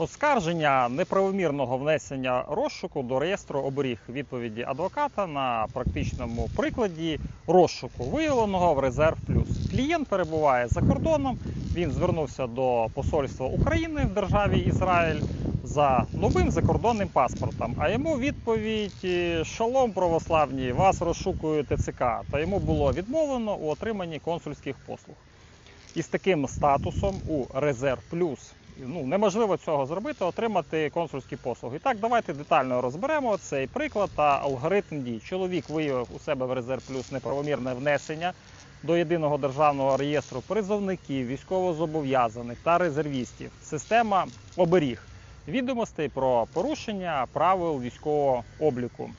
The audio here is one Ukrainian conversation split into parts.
Оскарження неправомірного внесення розшуку до реєстру оберіг відповіді адвоката на практичному прикладі розшуку, виявленого в резерв плюс. Клієнт перебуває за кордоном. Він звернувся до посольства України в державі Ізраїль за новим закордонним паспортом. А йому відповідь е, шалом православні, вас розшукує ТЦК. Та йому було відмовлено у отриманні консульських послуг. І з таким статусом у резерв плюс ну, неможливо цього зробити, отримати консульські послуги. І так, давайте детально розберемо цей приклад та алгоритм дій. Чоловік виявив у себе в резерв плюс неправомірне внесення до єдиного державного реєстру призовників, військовозобов'язаних та резервістів. Система оберіг відомостей про порушення правил військового обліку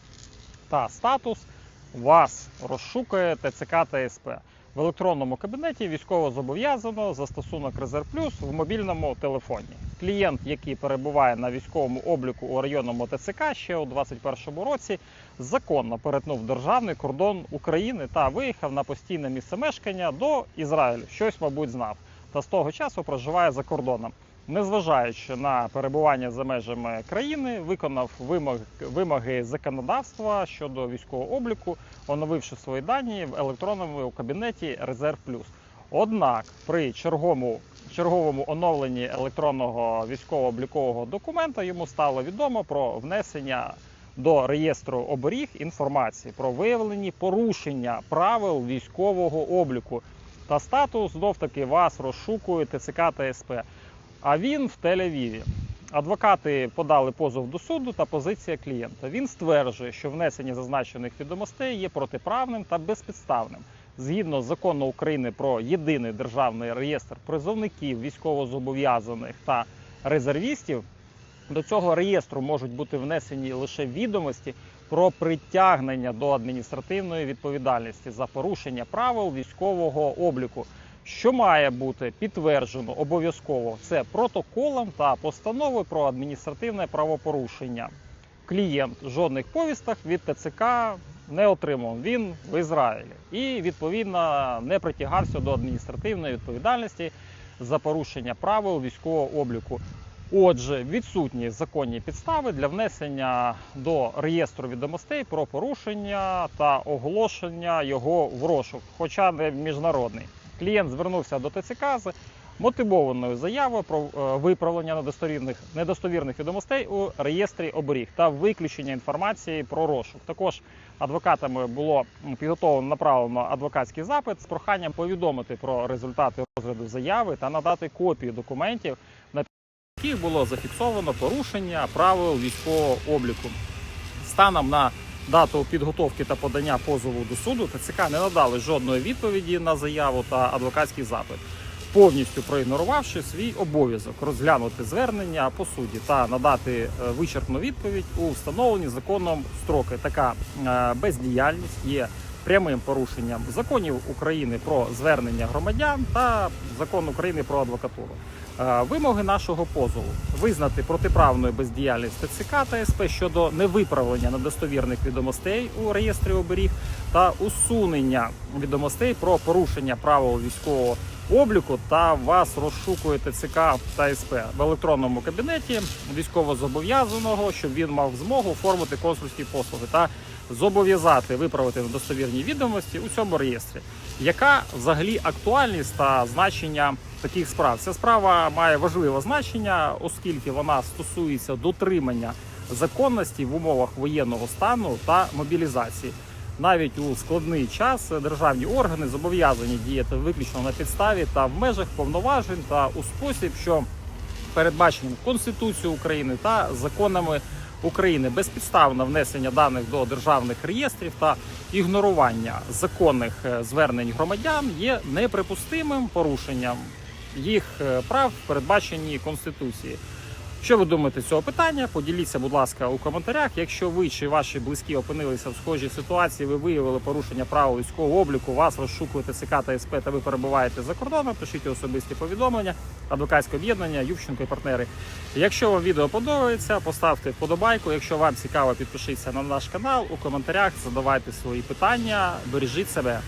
та статус вас розшукує ТЦК та СП. В електронному кабінеті військово зобов'язано застосунок Резерв Плюс в мобільному телефоні. Клієнт, який перебуває на військовому обліку у районному ТЦК ще у 2021 році, законно перетнув державний кордон України та виїхав на постійне місце мешкання до Ізраїлю. Щось, мабуть, знав. Та з того часу проживає за кордоном. Незважаючи на перебування за межами країни, виконав вимоги, вимоги законодавства щодо військового обліку, оновивши свої дані в електронному кабінеті Резерв Плюс. Однак при черговому, черговому оновленні електронного військово-облікового документа йому стало відомо про внесення до реєстру оберіг інформації про виявлені порушення правил військового обліку та статус знов таки вас розшукує ТЦК та СП. А він в Тель-Авіві. Адвокати подали позов до суду та позиція клієнта. Він стверджує, що внесення зазначених відомостей є протиправним та безпідставним. Згідно з закону України про єдиний державний реєстр призовників, військовозобов'язаних та резервістів, до цього реєстру можуть бути внесені лише відомості про притягнення до адміністративної відповідальності за порушення правил військового обліку що має бути підтверджено обов'язково це протоколом та постановою про адміністративне правопорушення. Клієнт жодних повісток від ТЦК не отримав. Він в Ізраїлі і відповідно не притягався до адміністративної відповідальності за порушення правил військового обліку. Отже, відсутні законні підстави для внесення до реєстру відомостей про порушення та оголошення його в розшук, хоча не міжнародний. Клієнт звернувся до ТЦК з мотивованою заявою про е, виправлення недостовірних недостовірних відомостей у реєстрі оберіг та виключення інформації про розшук. Також адвокатами було підготовлено направлено адвокатський запит з проханням повідомити про результати розгляду заяви та надати копію документів, яких було зафіксовано порушення правил військового обліку. Станом на дату підготовки та подання позову до суду ТЦК не надали жодної відповіді на заяву та адвокатський запит, повністю проігнорувавши свій обов'язок розглянути звернення по суді та надати е, вичерпну відповідь у встановлені законом строки. Така е, бездіяльність є прямим порушенням законів України про звернення громадян та закон України про адвокатуру. Е, Вимоги нашого позову визнати протиправною бездіяльність ТЦК та СП щодо невиправлення недостовірних відомостей у реєстрі оберіг та усунення відомостей про порушення правил військового обліку та вас розшукує ТЦК та СП в електронному кабінеті військовозобов'язаного, щоб він мав змогу оформити консульські послуги та зобов'язати виправити недостовірні відомості у цьому реєстрі. Яка взагалі актуальність та значення таких справ? Ця справа має важливе значення, оскільки вона стосується дотримання законності в умовах воєнного стану та мобілізації. Навіть у складний час державні органи зобов'язані діяти виключно на підставі та в межах повноважень та у спосіб, що передбаченим Конституцією України та законами України безпідставне внесення даних до державних реєстрів та ігнорування законних е, звернень громадян є неприпустимим порушенням їх е, прав, передбачені Конституцією. Що ви думаєте з цього питання? Поділіться, будь ласка, у коментарях. Якщо ви чи ваші близькі опинилися в схожій ситуації, ви виявили порушення правил військового обліку, вас розшукує ТЦК та СП та ви перебуваєте за кордоном, пишіть особисті повідомлення, адвокатське об'єднання, Ювченко і партнери. Якщо вам відео подобається, поставте вподобайку. Якщо вам цікаво, підпишіться на наш канал. У коментарях задавайте свої питання, бережіть себе.